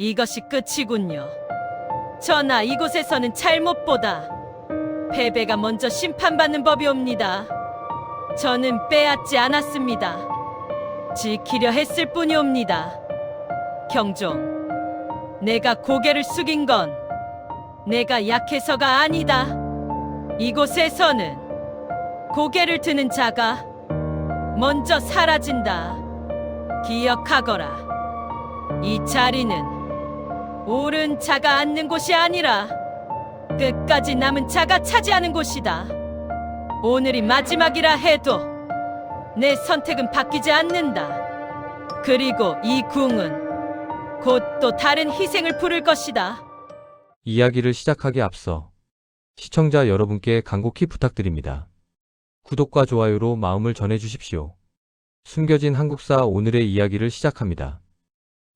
이것이 끝이군요. 전하, 이곳에서는 잘못보다 패배가 먼저 심판받는 법이 옵니다. 저는 빼앗지 않았습니다. 지키려 했을 뿐이옵니다. 경종, 내가 고개를 숙인 건 내가 약해서가 아니다. 이곳에서는 고개를 드는 자가 먼저 사라진다. 기억하거라. 이 자리는 옳은 자가 앉는 곳이 아니라 끝까지 남은 자가 차지하는 곳이다. 오늘이 마지막이라 해도 내 선택은 바뀌지 않는다. 그리고 이 궁은 곧 또 다른 희생을 부를 것이다. 이야기를 시작하기에 앞서 시청자 여러분께 간곡히 부탁드립니다. 구독과 좋아요로 마음을 전해주십시오. 숨겨진 한국사 오늘의 이야기를 시작합니다.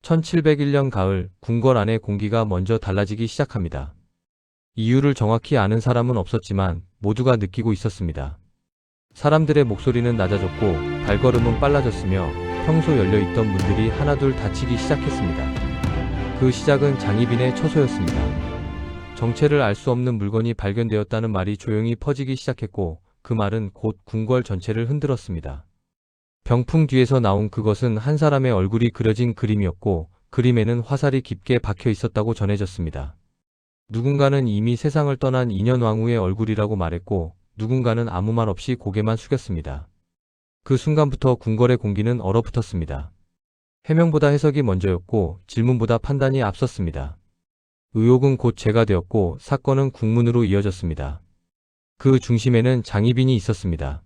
1701년 가을 궁궐 안의 공기가 먼저 달라지기 시작합니다. 이유를 정확히 아는 사람은 없었지만 모두가 느끼고 있었습니다. 사람들의 목소리는 낮아졌고 발걸음은 빨라졌으며 평소 열려있던 문들이 하나둘 닫히기 시작했습니다. 그 시작은 장희빈의 처소였습니다. 정체를 알 수 없는 물건이 발견되었다는 말이 조용히 퍼지기 시작했고 그 말은 곧 궁궐 전체를 흔들었습니다. 병풍 뒤에서 나온 그것은 한 사람의 얼굴이 그려진 그림이었고 그림에는 화살이 깊게 박혀 있었다고 전해졌습니다. 누군가는 이미 세상을 떠난 인현왕후의 얼굴이라고 말했고 누군가는 아무 말 없이 고개만 숙였습니다. 그 순간부터 궁궐의 공기는 얼어붙었습니다. 해명보다 해석이 먼저였고 질문보다 판단이 앞섰습니다. 의혹은 곧 죄가 되었고 사건은 국문으로 이어졌습니다. 그 중심에는 장희빈이 있었습니다.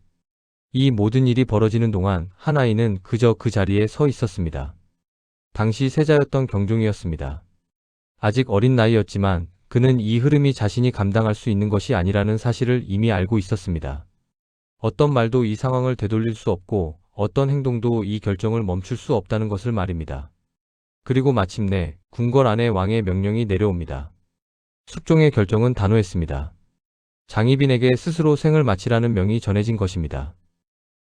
이 모든 일이 벌어지는 동안 한 아이는 그저 그 자리에 서 있었습니다. 당시 세자였던 경종이었습니다. 아직 어린 나이였지만 그는 이 흐름이 자신이 감당할 수 있는 것이 아니라는 사실을 이미 알고 있었습니다. 어떤 말도 이 상황을 되돌릴 수 없고 어떤 행동도 이 결정을 멈출 수 없다는 것을 말입니다. 그리고 마침내 궁궐 안에 왕의 명령이 내려옵니다. 숙종의 결정은 단호했습니다. 장희빈에게 스스로 생을 마치라는 명이 전해진 것입니다.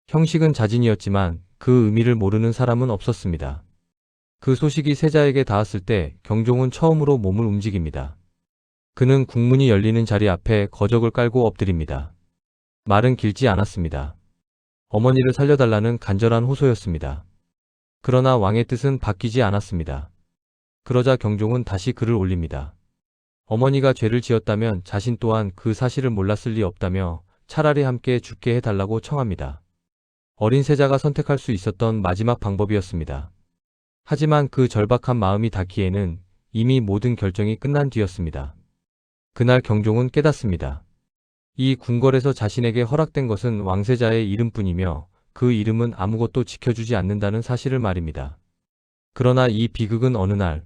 형식은 자진이었지만 그 의미를 모르는 사람은 없었습니다. 그 소식이 세자에게 닿았을 때 경종은 처음으로 몸을 움직입니다. 그는 국문이 열리는 자리 앞에 거적을 깔고 엎드립니다. 말은 길지 않았습니다. 어머니를 살려달라는 간절한 호소였습니다. 그러나 왕의 뜻은 바뀌지 않았습니다. 그러자 경종은 다시 글을 올립니다. 어머니가 죄를 지었다면 자신 또한 그 사실을 몰랐을 리 없다며 차라리 함께 죽게 해달라고 청합니다. 어린 세자가 선택할 수 있었던 마지막 방법이었습니다. 하지만 그 절박한 마음이 닿기에는 이미 모든 결정이 끝난 뒤였습니다. 그날 경종은 깨닫습니다. 이 궁궐에서 자신에게 허락된 것은 왕세자의 이름뿐이며 그 이름은 아무것도 지켜주지 않는다는 사실을 말입니다. 그러나 이 비극은 어느 날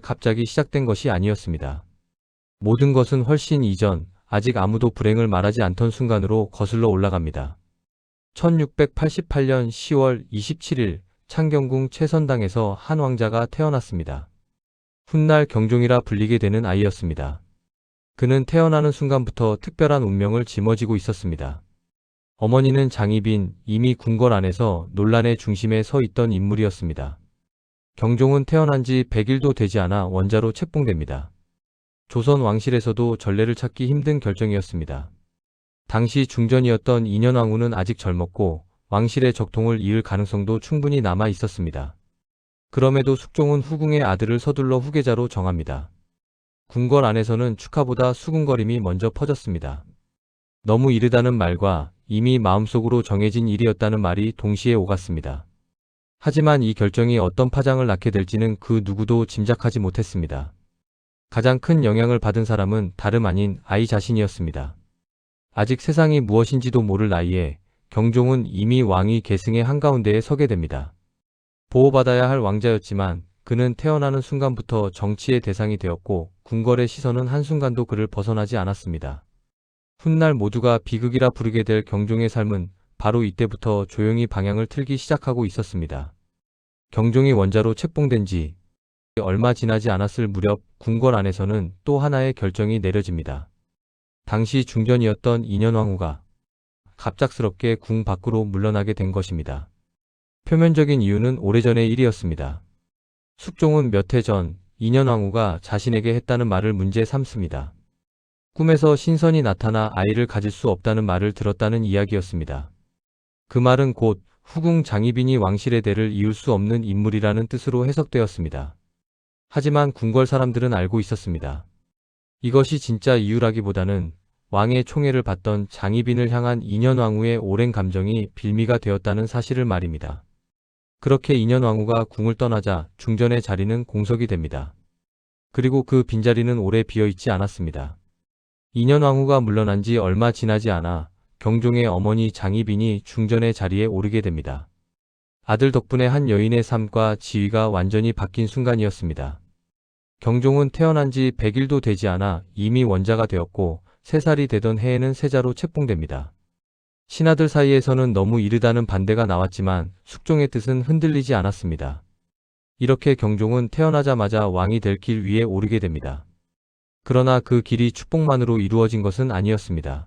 갑자기 시작된 것이 아니었습니다. 모든 것은 훨씬 이전, 아직 아무도 불행을 말하지 않던 순간으로 거슬러 올라갑니다. 1688년 10월 27일 창경궁 최선당에서 한 왕자가 태어났습니다. 훗날 경종이라 불리게 되는 아이였습니다. 그는 태어나는 순간부터 특별한 운명을 짊어지고 있었습니다. 어머니는 장희빈, 이미 궁궐 안에서 논란의 중심에 서 있던 인물이었습니다. 경종은 태어난 지 100일도 되지 않아 원자로 책봉됩니다. 조선 왕실에서도 전례를 찾기 힘든 결정이었습니다. 당시 중전이었던 인현왕후는 아직 젊었고 왕실의 적통을 이을 가능성도 충분히 남아 있었습니다. 그럼에도 숙종은 후궁의 아들을 서둘러 후계자로 정합니다. 궁궐 안에서는 축하보다 수군거림이 먼저 퍼졌습니다. 너무 이르다는 말과 이미 마음속으로 정해진 일이었다는 말이 동시에 오갔습니다. 하지만 이 결정이 어떤 파장을 낳게 될지는 그 누구도 짐작하지 못했습니다. 가장 큰 영향을 받은 사람은 다름 아닌 아이 자신이었습니다. 아직 세상이 무엇인지도 모를 나이에 경종은 이미 왕위 계승의 한가운데에 서게 됩니다. 보호받아야 할 왕자였지만 그는 태어나는 순간부터 정치의 대상이 되었고 궁궐의 시선은 한순간도 그를 벗어나지 않았습니다. 훗날 모두가 비극이라 부르게 될 경종의 삶은 바로 이때부터 조용히 방향을 틀기 시작하고 있었습니다. 경종이 원자로 책봉된 지 얼마 지나지 않았을 무렵 궁궐 안에서는 또 하나의 결정이 내려집니다. 당시 중전이었던 인현왕후가 갑작스럽게 궁 밖으로 물러나게 된 것입니다. 표면적인 이유는 오래전의 일이었습니다. 숙종은 몇 해 전 인현왕후가 자신에게 했다는 말을 문제 삼습니다. 꿈에서 신선이 나타나 아이를 가질 수 없다는 말을 들었다는 이야기였습니다. 그 말은 곧 후궁 장희빈이 왕실의 대를 이을 수 없는 인물이라는 뜻으로 해석되었습니다. 하지만 궁궐 사람들은 알고 있었습니다. 이것이 진짜 이유라기보다는 왕의 총애를 받던 장희빈을 향한 인현왕후의 오랜 감정이 빌미가 되었다는 사실을 말입니다. 그렇게 인현왕후가 궁을 떠나자 중전의 자리는 공석이 됩니다. 그리고 그 빈자리는 오래 비어있지 않았습니다. 인현왕후가 물러난 지 얼마 지나지 않아 경종의 어머니 장희빈이 중전의 자리에 오르게 됩니다. 아들 덕분에 한 여인의 삶과 지위가 완전히 바뀐 순간이었습니다. 경종은 태어난 지 100일도 되지 않아 이미 원자가 되었고 3살이 되던 해에는 세자로 책봉됩니다. 신하들 사이에서는 너무 이르다는 반대가 나왔지만 숙종의 뜻은 흔들리지 않았습니다. 이렇게 경종은 태어나자마자 왕이 될 길 위에 오르게 됩니다. 그러나 그 길이 축복만으로 이루어진 것은 아니었습니다.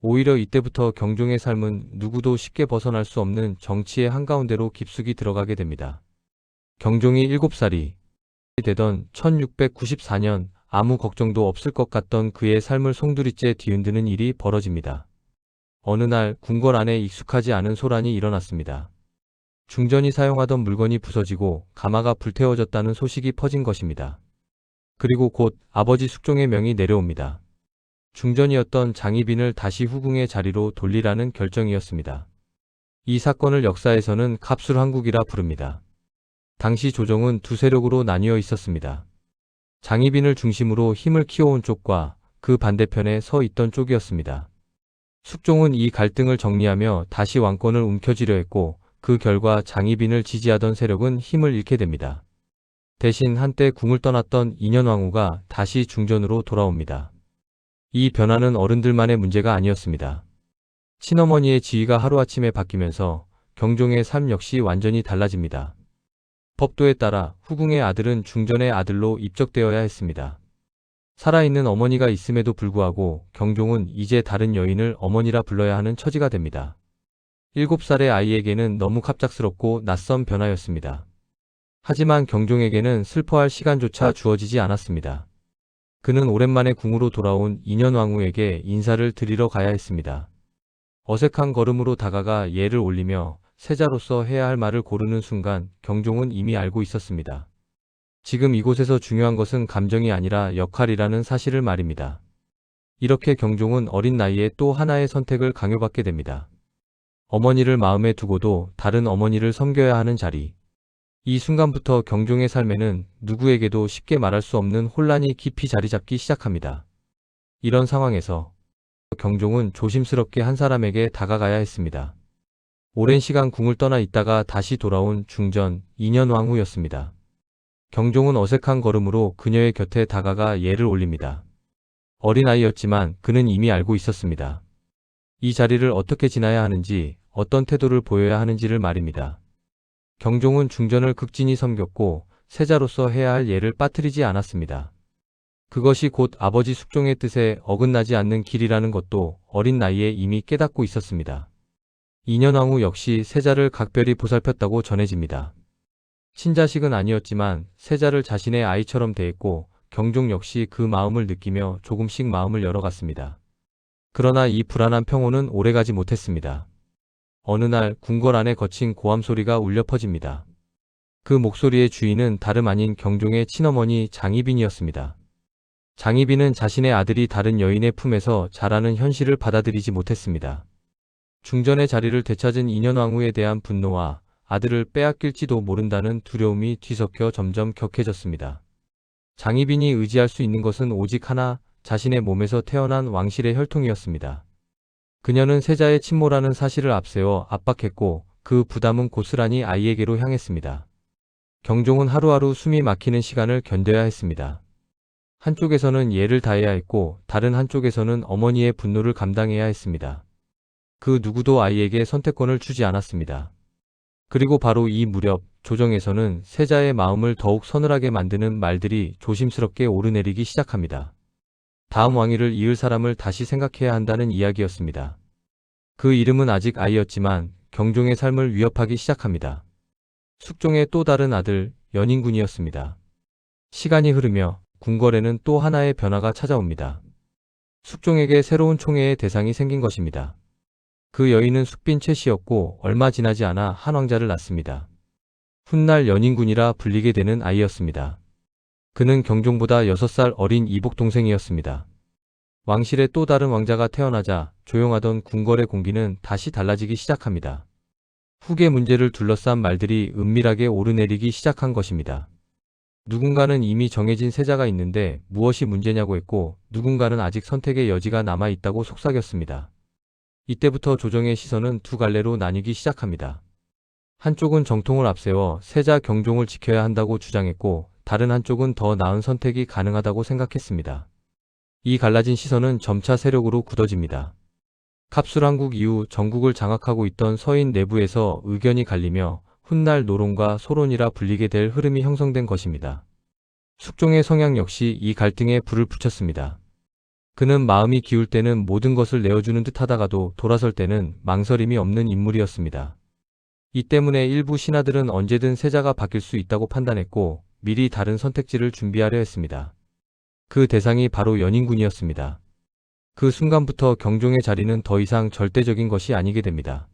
오히려 이때부터 경종의 삶은 누구도 쉽게 벗어날 수 없는 정치의 한가운데로 깊숙이 들어가게 됩니다. 경종이 7살이 되던 1694년 아무 걱정도 없을 것 같던 그의 삶을 송두리째 뒤흔드는 일이 벌어집니다. 어느 날 궁궐 안에 익숙하지 않은 소란이 일어났습니다. 중전이 사용하던 물건이 부서지고 가마가 불태워졌다는 소식이 퍼진 것입니다. 그리고 곧 아버지 숙종의 명이 내려옵니다. 중전이었던 장희빈을 다시 후궁의 자리로 돌리라는 결정이었습니다. 이 사건을 역사에서는 갑술한국이라 부릅니다. 당시 조정은 두 세력으로 나뉘어 있었습니다. 장희빈을 중심으로 힘을 키워온 쪽과 그 반대편에 서 있던 쪽이었습니다. 숙종은 이 갈등을 정리하며 다시 왕권을 움켜쥐려 했고 그 결과 장희빈을 지지하던 세력은 힘을 잃게 됩니다. 대신 한때 궁을 떠났던 인현왕후가 다시 중전으로 돌아옵니다. 이 변화는 어른들만의 문제가 아니었습니다. 친어머니의 지위가 하루아침에 바뀌면서 경종의 삶 역시 완전히 달라집니다. 법도에 따라 후궁의 아들은 중전의 아들로 입적되어야 했습니다. 살아있는 어머니가 있음에도 불구하고 경종은 이제 다른 여인을 어머니라 불러야 하는 처지가 됩니다. 7살의 아이에게는 너무 갑작스럽고 낯선 변화였습니다. 하지만 경종에게는 슬퍼할 시간조차 주어지지 않았습니다. 그는 오랜만에 궁으로 돌아온 인현왕후에게 인사를 드리러 가야 했습니다. 어색한 걸음으로 다가가 예를 올리며 세자로서 해야 할 말을 고르는 순간 경종은 이미 알고 있었습니다. 지금 이곳에서 중요한 것은 감정이 아니라 역할이라는 사실을 말입니다. 이렇게 경종은 어린 나이에 또 하나의 선택을 강요받게 됩니다. 어머니를 마음에 두고도 다른 어머니를 섬겨야 하는 자리. 이 순간부터 경종의 삶에는 누구에게도 쉽게 말할 수 없는 혼란이 깊이 자리 잡기 시작합니다. 이런 상황에서 경종은 조심스럽게 한 사람에게 다가가야 했습니다. 오랜 시간 궁을 떠나 있다가 다시 돌아온 중전 2년 왕후였습니다. 경종은 어색한 걸음으로 그녀의 곁에 다가가 예를 올립니다. 어린아이였지만 그는 이미 알고 있었습니다. 이 자리를 어떻게 지나야 하는지, 어떤 태도를 보여야 하는지를 말입니다. 경종은 중전을 극진히 섬겼고 세자로서 해야 할 예를 빠뜨리지 않았습니다. 그것이 곧 아버지 숙종의 뜻에 어긋나지 않는 길이라는 것도 어린 나이에 이미 깨닫고 있었습니다. 인현왕후 역시 세자를 각별히 보살폈다고 전해집니다. 친자식은 아니었지만 세자를 자신의 아이처럼 대했고 경종 역시 그 마음을 느끼며 조금씩 마음을 열어갔습니다. 그러나 이 불안한 평온은 오래가지 못했습니다. 어느 날 궁궐 안에 거친 고함 소리가 울려 퍼집니다. 그 목소리의 주인은 다름 아닌 경종의 친어머니 장희빈이었습니다. 장희빈은 자신의 아들이 다른 여인의 품에서 자라는 현실을 받아들이지 못했습니다. 중전의 자리를 되찾은 인현왕후에 대한 분노와 아들을 빼앗길지도 모른다는 두려움이 뒤섞여 점점 격해졌습니다. 장희빈이 의지할 수 있는 것은 오직 하나, 자신의 몸에서 태어난 왕실의 혈통이었습니다. 그녀는 세자의 친모라는 사실을 앞세워 압박했고 그 부담은 고스란히 아이에게로 향했습니다. 경종은 하루하루 숨이 막히는 시간을 견뎌야 했습니다. 한쪽에서는 예를 다해야 했고 다른 한쪽에서는 어머니의 분노를 감당해야 했습니다. 그 누구도 아이에게 선택권을 주지 않았습니다. 그리고 바로 이 무렵 조정에서는 세자의 마음을 더욱 서늘하게 만드는 말들이 조심스럽게 오르내리기 시작합니다. 다음 왕위를 이을 사람을 다시 생각해야 한다는 이야기였습니다. 그 이름은 아직 아이였지만 경종의 삶을 위협하기 시작합니다. 숙종의 또 다른 아들 연인군이었습니다. 시간이 흐르며 궁궐에는 또 하나의 변화가 찾아옵니다. 숙종에게 새로운 총애의 대상이 생긴 것입니다. 그 여인은 숙빈 최 씨였고 얼마 지나지 않아 한 왕자를 낳습니다. 훗날 연인군이라 불리게 되는 아이였습니다. 그는 경종보다 6살 어린 이복 동생이었습니다. 왕실에 또 다른 왕자가 태어나자 조용하던 궁궐의 공기는 다시 달라지기 시작합니다. 후계 문제를 둘러싼 말들이 은밀하게 오르내리기 시작한 것입니다. 누군가는 이미 정해진 세자가 있는데 무엇이 문제냐고 했고 누군가는 아직 선택의 여지가 남아 있다고 속삭였습니다. 이때부터 조정의 시선은 두 갈래로 나뉘기 시작합니다. 한쪽은 정통을 앞세워 세자 경종을 지켜야 한다고 주장했고 다른 한쪽은 더 나은 선택이 가능하다고 생각했습니다. 이 갈라진 시선은 점차 세력으로 굳어집니다. 갑술왕국 이후 전국을 장악하고 있던 서인 내부에서 의견이 갈리며 훗날 노론과 소론이라 불리게 될 흐름이 형성된 것입니다. 숙종의 성향 역시 이 갈등에 불을 붙였습니다. 그는 마음이 기울 때는 모든 것을 내어주는 듯 하다가도 돌아설 때는 망설임이 없는 인물이었습니다. 이 때문에 일부 신하들은 언제든 세자가 바뀔 수 있다고 판단했고 미리 다른 선택지를 준비하려 했습니다. 그 대상이 바로 연인군이었습니다. 그 순간부터 경종의 자리는 더 이상 절대적인 것이 아니게 됩니다.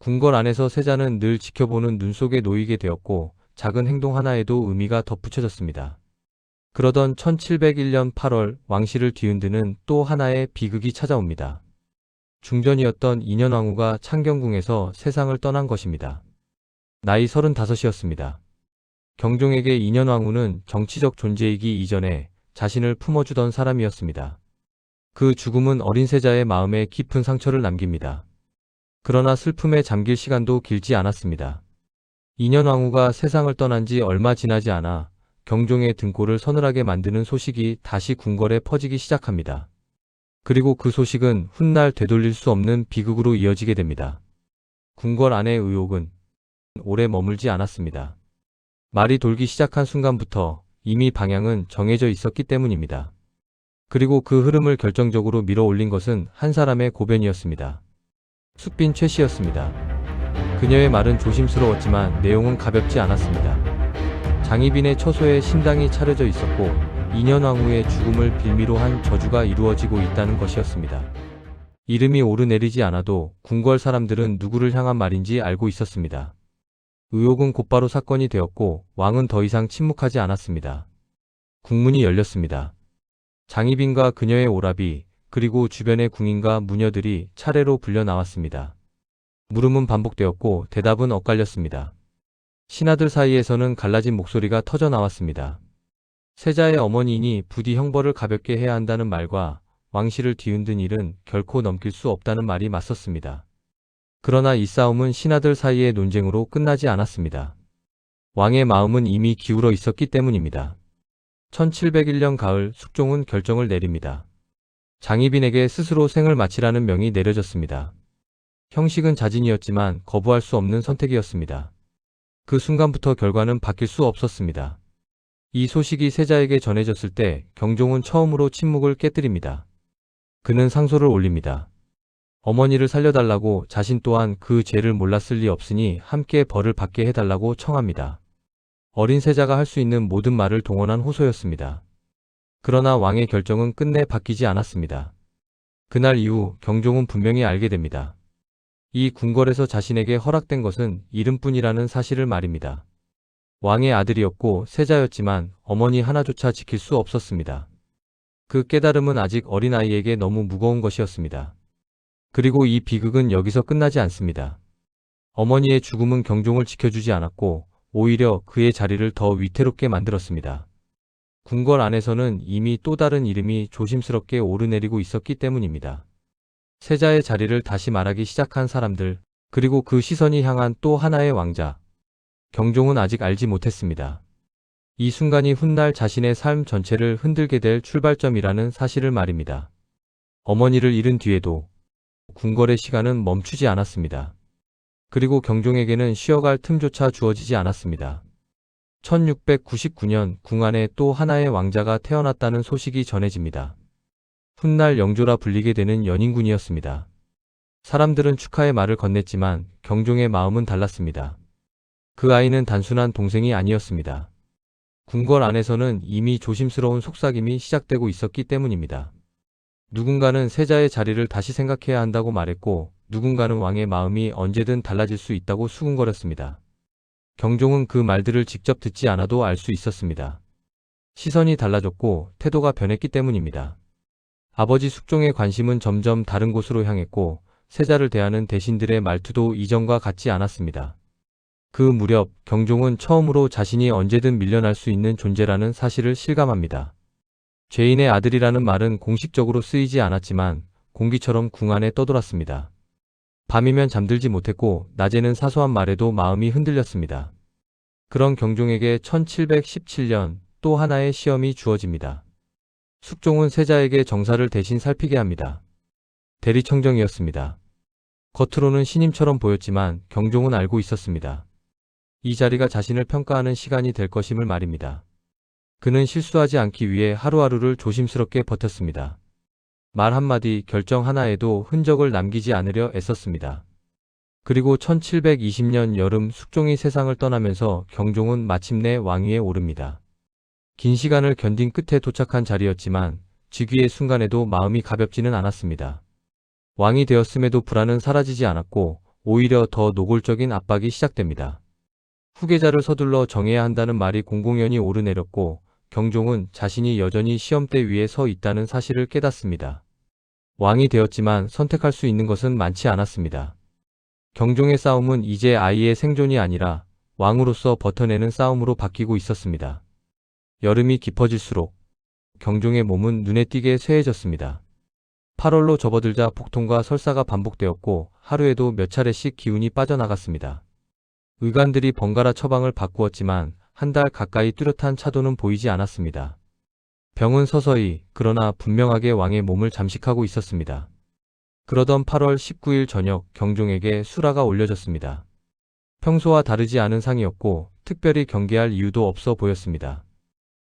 궁궐 안에서 세자는 늘 지켜보는 눈 속에 놓이게 되었고 작은 행동 하나에도 의미가 덧붙여졌습니다. 그러던 1701년 8월 왕실을 뒤흔드는 또 하나의 비극이 찾아옵니다. 중전이었던 인현왕후가 창경궁에서 세상을 떠난 것입니다. 나이 35이었습니다. 경종에게 인현왕후는 정치적 존재이기 이전에 자신을 품어주던 사람이었습니다. 그 죽음은 어린 세자의 마음에 깊은 상처를 남깁니다. 그러나 슬픔에 잠길 시간도 길지 않았습니다. 인현왕후가 세상을 떠난 지 얼마 지나지 않아 경종의 등골을 서늘하게 만드는 소식이 다시 궁궐에 퍼지기 시작합니다. 그리고 그 소식은 훗날 되돌릴 수 없는 비극으로 이어지게 됩니다. 궁궐 안의 의혹은 오래 머물지 않았습니다. 말이 돌기 시작한 순간부터 이미 방향은 정해져 있었기 때문입니다. 그리고 그 흐름을 결정적으로 밀어 올린 것은 한 사람의 고변이었습니다. 숙빈 최 씨였습니다. 그녀의 말은 조심스러웠지만 내용은 가볍지 않았습니다. 장희빈의 처소에 신당이 차려져 있었고 인현왕후의 죽음을 빌미로 한 저주가 이루어지고 있다는 것이었습니다. 이름이 오르내리지 않아도 궁궐 사람들은 누구를 향한 말인지 알고 있었습니다. 의혹은 곧바로 사건이 되었고 왕은 더 이상 침묵하지 않았습니다. 국문이 열렸습니다. 장희빈과 그녀의 오라비 그리고 주변의 궁인과 무녀들이 차례로 불려 나왔습니다. 물음은 반복되었고 대답은 엇갈렸습니다. 신하들 사이에서는 갈라진 목소리가 터져 나왔습니다. 세자의 어머니이니 부디 형벌을 가볍게 해야 한다는 말과 왕실을 뒤흔든 일은 결코 넘길 수 없다는 말이 맞섰습니다. 그러나 이 싸움은 신하들 사이의 논쟁으로 끝나지 않았습니다. 왕의 마음은 이미 기울어 있었기 때문입니다. 1701년 가을 숙종은 결정을 내립니다. 장희빈에게 스스로 생을 마치라는 명이 내려졌습니다. 형식은 자진이었지만 거부할 수 없는 선택이었습니다. 그 순간부터 결과는 바뀔 수 없었습니다. 이 소식이 세자에게 전해졌을 때 경종은 처음으로 침묵을 깨뜨립니다. 그는 상소를 올립니다. 어머니를 살려달라고 자신 또한 그 죄를 몰랐을 리 없으니 함께 벌을 받게 해달라고 청합니다. 어린 세자가 할 수 있는 모든 말을 동원한 호소였습니다. 그러나 왕의 결정은 끝내 바뀌지 않았습니다. 그날 이후 경종은 분명히 알게 됩니다. 이 궁궐에서 자신에게 허락된 것은 이름뿐이라는 사실을 말입니다. 왕의 아들이었고 세자였지만 어머니 하나조차 지킬 수 없었습니다. 그 깨달음은 아직 어린아이에게 너무 무거운 것이었습니다. 그리고 이 비극은 여기서 끝나지 않습니다. 어머니의 죽음은 경종을 지켜주지 않았고 오히려 그의 자리를 더 위태롭게 만들었습니다. 궁궐 안에서는 이미 또 다른 이름이 조심스럽게 오르내리고 있었기 때문입니다. 세자의 자리를 다시 말하기 시작한 사람들, 그리고 그 시선이 향한 또 하나의 왕자. 경종은 아직 알지 못했습니다. 이 순간이 훗날 자신의 삶 전체를 흔들게 될 출발점이라는 사실을 말입니다. 어머니를 잃은 뒤에도 궁궐의 시간은 멈추지 않았습니다. 그리고 경종에게는 쉬어갈 틈조차 주어지지 않았습니다. 1699년 궁 안에 또 하나의 왕자가 태어났다는 소식이 전해집니다. 훗날 영조라 불리게 되는 연인군이었습니다. 사람들은 축하의 말을 건넸지만 경종의 마음은 달랐습니다. 그 아이는 단순한 동생이 아니었습니다. 궁궐 안에서는 이미 조심스러운 속삭임이 시작되고 있었기 때문입니다. 누군가는 세자의 자리를 다시 생각해야 한다고 말했고 누군가는 왕의 마음이 언제든 달라질 수 있다고 수군거렸습니다. 경종은 그 말들을 직접 듣지 않아도 알 수 있었습니다. 시선이 달라졌고 태도가 변했기 때문입니다. 아버지 숙종의 관심은 점점 다른 곳으로 향했고 세자를 대하는 대신들의 말투도 이전과 같지 않았습니다. 그 무렵 경종은 처음으로 자신이 언제든 밀려날 수 있는 존재라는 사실을 실감합니다. 죄인의 아들이라는 말은 공식적으로 쓰이지 않았지만 공기처럼 궁 안에 떠돌았습니다. 밤이면 잠들지 못했고 낮에는 사소한 말에도 마음이 흔들렸습니다. 그런 경종에게 1717년 또 하나의 시험이 주어집니다. 숙종은 세자에게 정사를 대신 살피게 합니다. 대리청정이었습니다. 겉으로는 신임처럼 보였지만 경종은 알고 있었습니다. 이 자리가 자신을 평가하는 시간이 될 것임을 말입니다. 그는 실수하지 않기 위해 하루하루를 조심스럽게 버텼습니다. 말 한마디, 결정 하나에도 흔적을 남기지 않으려 애썼습니다. 그리고 1720년 여름 숙종이 세상을 떠나면서 경종은 마침내 왕위에 오릅니다. 긴 시간을 견딘 끝에 도착한 자리였지만 즉위의 순간에도 마음이 가볍지는 않았습니다. 왕이 되었음에도 불안은 사라지지 않았고 오히려 더 노골적인 압박이 시작됩니다. 후계자를 서둘러 정해야 한다는 말이 공공연히 오르내렸고 경종은 자신이 여전히 시험대 위에 서 있다는 사실을 깨닫습니다. 왕이 되었지만 선택할 수 있는 것은 많지 않았습니다. 경종의 싸움은 이제 아이의 생존이 아니라 왕으로서 버텨내는 싸움으로 바뀌고 있었습니다. 여름이 깊어질수록 경종의 몸은 눈에 띄게 쇠해졌습니다. 8월로 접어들자 복통과 설사가 반복되었고 하루에도 몇 차례씩 기운이 빠져나갔습니다. 의관들이 번갈아 처방을 바꾸었지만 한 달 가까이 뚜렷한 차도는 보이지 않았습니다. 병은 서서히 그러나 분명하게 왕의 몸을 잠식하고 있었습니다. 그러던 8월 19일 저녁 경종에게 수라가 올려졌습니다. 평소와 다르지 않은 상이었고 특별히 경계할 이유도 없어 보였습니다.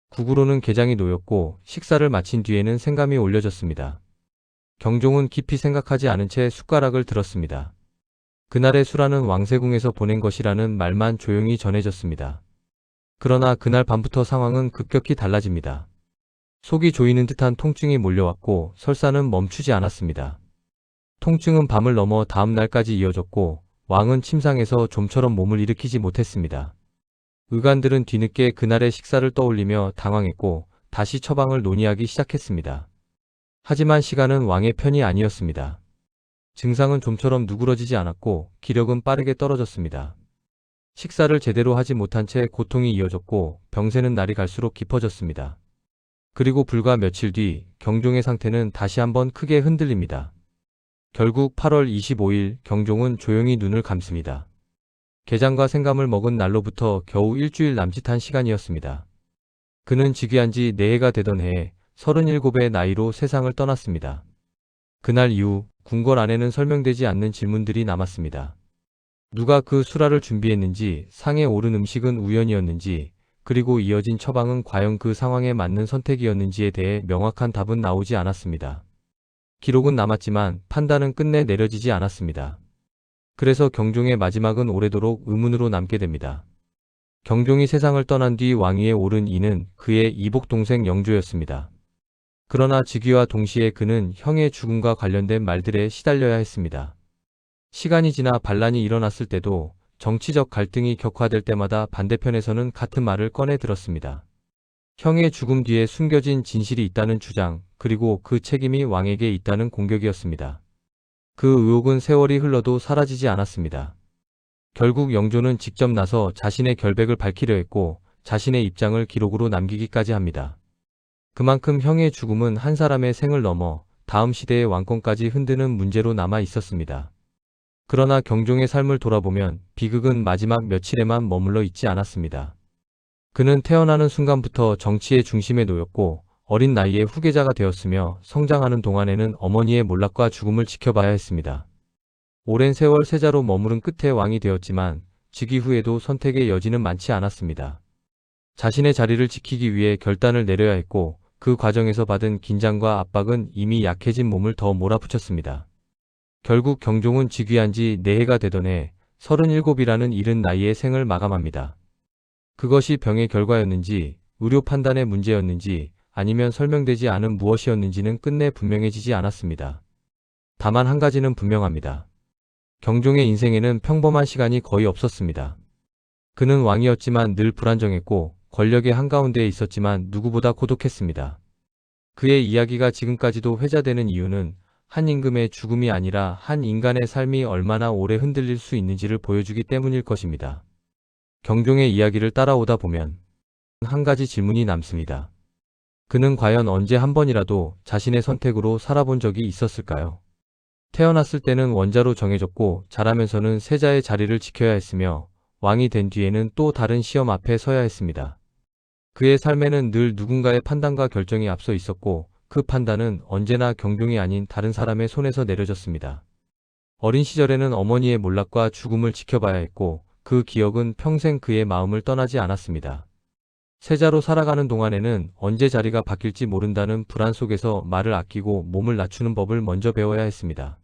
국으로는 게장이 놓였고 식사를 마친 뒤에는 생감이 올려졌습니다. 경종은 깊이 생각하지 않은 채 숟가락을 들었습니다. 그날의 수라는 왕세궁에서 보낸 것이라는 말만 조용히 전해졌습니다. 그러나 그날 밤부터 상황은 급격히 달라집니다. 속이 조이는 듯한 통증이 몰려왔고 설사는 멈추지 않았습니다. 통증은 밤을 넘어 다음 날까지 이어졌고 왕은 침상에서 좀처럼 몸을 일으키지 못했습니다. 의관들은 뒤늦게 그날의 식사를 떠올리며 당황했고 다시 처방을 논의하기 시작했습니다. 하지만 시간은 왕의 편이 아니었습니다. 증상은 좀처럼 누그러지지 않았고 기력은 빠르게 떨어졌습니다. 식사를 제대로 하지 못한 채 고통이 이어졌고 병세는 날이 갈수록 깊어졌습니다. 그리고 불과 며칠 뒤 경종의 상태는 다시 한번 크게 흔들립니다. 결국 8월 25일 경종은 조용히 눈을 감습니다. 게장과 생감을 먹은 날로부터 겨우 일주일 남짓한 시간이었습니다. 그는 즉위한 지 4해가 되던 해에 37의 나이로 세상을 떠났습니다. 그날 이후 궁궐 안에는 설명되지 않는 질문들이 남았습니다. 누가 그 수라를 준비했는지, 상에 오른 음식은 우연이었는지, 그리고 이어진 처방은 과연 그 상황에 맞는 선택이었는지에 대해 명확한 답은 나오지 않았습니다. 기록은 남았지만 판단은 끝내 내려지지 않았습니다. 그래서 경종의 마지막은 오래도록 의문으로 남게 됩니다. 경종이 세상을 떠난 뒤 왕위에 오른 이는 그의 이복 동생 영조였습니다. 그러나 즉위와 동시에 그는 형의 죽음과 관련된 말들에 시달려야 했습니다. 시간이 지나 반란이 일어났을 때도 정치적 갈등이 격화될 때마다 반대편에서는 같은 말을 꺼내 들었습니다. 형의 죽음 뒤에 숨겨진 진실이 있다는 주장, 그리고 그 책임이 왕에게 있다는 공격이었습니다. 그 의혹은 세월이 흘러도 사라지지 않았습니다. 결국 영조는 직접 나서 자신의 결백을 밝히려 했고 자신의 입장을 기록으로 남기기까지 합니다. 그만큼 형의 죽음은 한 사람의 생을 넘어 다음 시대의 왕권까지 흔드는 문제로 남아 있었습니다. 그러나 경종의 삶을 돌아보면 비극은 마지막 며칠에만 머물러 있지 않았습니다. 그는 태어나는 순간부터 정치의 중심에 놓였고 어린 나이에 후계자가 되었으며 성장하는 동안에는 어머니의 몰락과 죽음을 지켜봐야 했습니다. 오랜 세월 세자로 머무른 끝에 왕이 되었지만 즉위 후에도 선택의 여지는 많지 않았습니다. 자신의 자리를 지키기 위해 결단을 내려야 했고 그 과정에서 받은 긴장과 압박은 이미 약해진 몸을 더 몰아붙였습니다. 결국 경종은 즉위한 지 4해가 되던 해 37이라는 이른 나이에 생을 마감합니다. 그것이 병의 결과였는지 의료 판단의 문제였는지 아니면 설명되지 않은 무엇이었는지는 끝내 분명해지지 않았습니다. 다만 한 가지는 분명합니다. 경종의 인생에는 평범한 시간이 거의 없었습니다. 그는 왕이었지만 늘 불안정했고 권력의 한가운데에 있었지만 누구보다 고독했습니다. 그의 이야기가 지금까지도 회자되는 이유는 한 임금의 죽음이 아니라 한 인간의 삶이 얼마나 오래 흔들릴 수 있는지를 보여주기 때문일 것입니다. 경종의 이야기를 따라오다 보면 한 가지 질문이 남습니다. 그는 과연 언제 한 번이라도 자신의 선택으로 살아본 적이 있었을까요? 태어났을 때는 원자로 정해졌고 자라면서는 세자의 자리를 지켜야 했으며 왕이 된 뒤에는 또 다른 시험 앞에 서야 했습니다. 그의 삶에는 늘 누군가의 판단과 결정이 앞서 있었고 그 판단은 언제나 경종이 아닌 다른 사람의 손에서 내려졌습니다. 어린 시절에는 어머니의 몰락과 죽음을 지켜봐야 했고 그 기억은 평생 그의 마음을 떠나지 않았습니다. 세자로 살아가는 동안에는 언제 자리가 바뀔지 모른다는 불안 속에서 말을 아끼고 몸을 낮추는 법을 먼저 배워야 했습니다.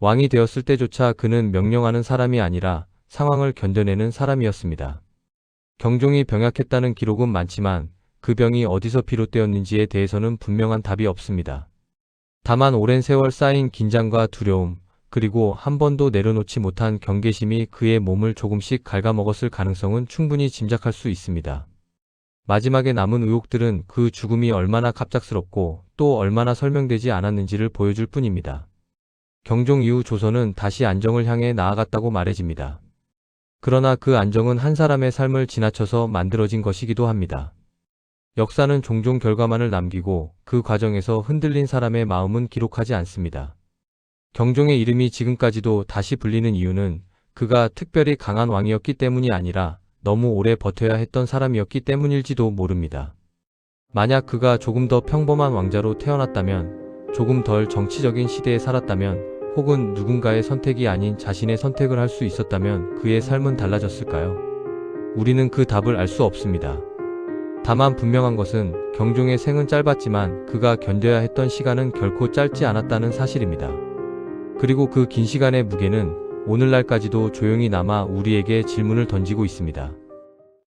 왕이 되었을 때조차 그는 명령하는 사람이 아니라 상황을 견뎌내는 사람이었습니다. 경종이 병약했다는 기록은 많지만 그 병이 어디서 비롯되었는지에 대해서는 분명한 답이 없습니다. 다만 오랜 세월 쌓인 긴장과 두려움, 그리고 한 번도 내려놓지 못한 경계심이 그의 몸을 조금씩 갉아먹었을 가능성은 충분히 짐작할 수 있습니다. 마지막에 남은 의혹들은 그 죽음이 얼마나 갑작스럽고 또 얼마나 설명되지 않았는지를 보여줄 뿐입니다. 경종 이후 조선은 다시 안정을 향해 나아갔다고 말해집니다. 그러나 그 안정은 한 사람의 삶을 지나쳐서 만들어진 것이기도 합니다. 역사는 종종 결과만을 남기고 그 과정에서 흔들린 사람의 마음은 기록하지 않습니다. 경종의 이름이 지금까지도 다시 불리는 이유는 그가 특별히 강한 왕이었기 때문이 아니라 너무 오래 버텨야 했던 사람이었기 때문일지도 모릅니다. 만약 그가 조금 더 평범한 왕자로 태어났다면, 조금 덜 정치적인 시대에 살았다면, 혹은 누군가의 선택이 아닌 자신의 선택을 할 수 있었다면 그의 삶은 달라졌을까요? 우리는 그 답을 알 수 없습니다. 다만 분명한 것은 경종의 생은 짧았지만 그가 견뎌야 했던 시간은 결코 짧지 않았다는 사실입니다. 그리고 그 긴 시간의 무게는 오늘날까지도 조용히 남아 우리에게 질문을 던지고 있습니다.